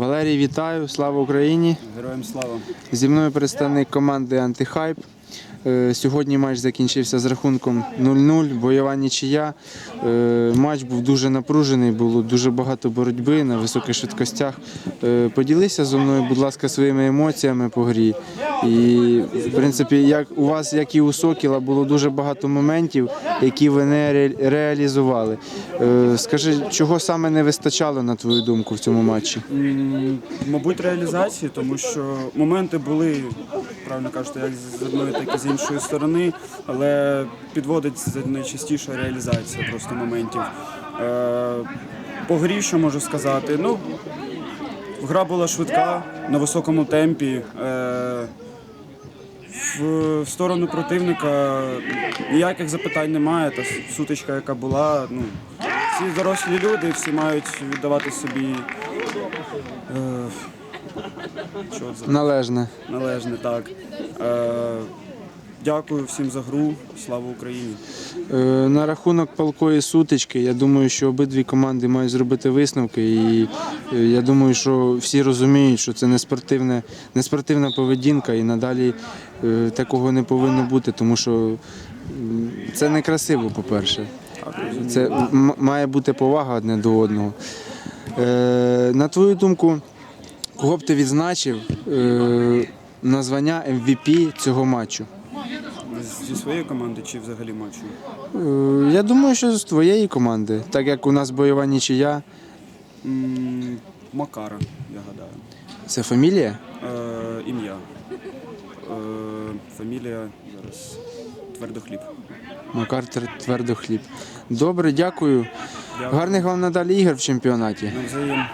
Валерій, вітаю! Слава Україні! Героям слава. Зі мною представник команди Антихайп. Е, Сьогодні матч закінчився з рахунком 0-0, бойова нічия. Е, Матч був дуже напружений, було дуже багато боротьби на високих швидкостях. Е, Поділися зі мною, будь ласка, своїми емоціями по грі. І, в принципі, як у вас, як і у Сокіла, було дуже багато моментів, які ви не реалізували. Е, Скажи, чого саме не вистачало, на твою думку, в цьому матчі? Мабуть, реалізації, тому що моменти були, правильно кажете, як з одної, так і з іншої сторони, але підводить найчастіше реалізація просто моментів. Е, По грі, що можу сказати, ну, гра була швидка, на високому темпі. Е, В сторону противника ніяких запитань немає. Та сутичка, яка була, ну, всі дорослі люди, всі мають віддавати собі е, що це? Належне. належне, так. Е, дякую всім за гру. Слава Україні! Е, На рахунок палкої сутички, я думаю, що обидві команди мають зробити висновки. І е, я думаю, що всі розуміють, що це не спортивне, не спортивна поведінка, і надалі е, такого не повинно бути, тому що це некрасиво, по-перше. Це має бути повага одне до одного. На твою думку, кого б ти відзначив е, на MVP цього матчу? Зі своєї команди чи взагалі матчу? Е, Я думаю, що з твоєї команди, так як у нас бойова нічия, М, Макара, я гадаю. це фамілія? Е, ім'я. Е, фамілія зараз. Твердохліб. Макар Тер- Твердохліб. Добре, дякую. Дякую. Гарних вам надалі ігор в чемпіонаті. Навзаєм.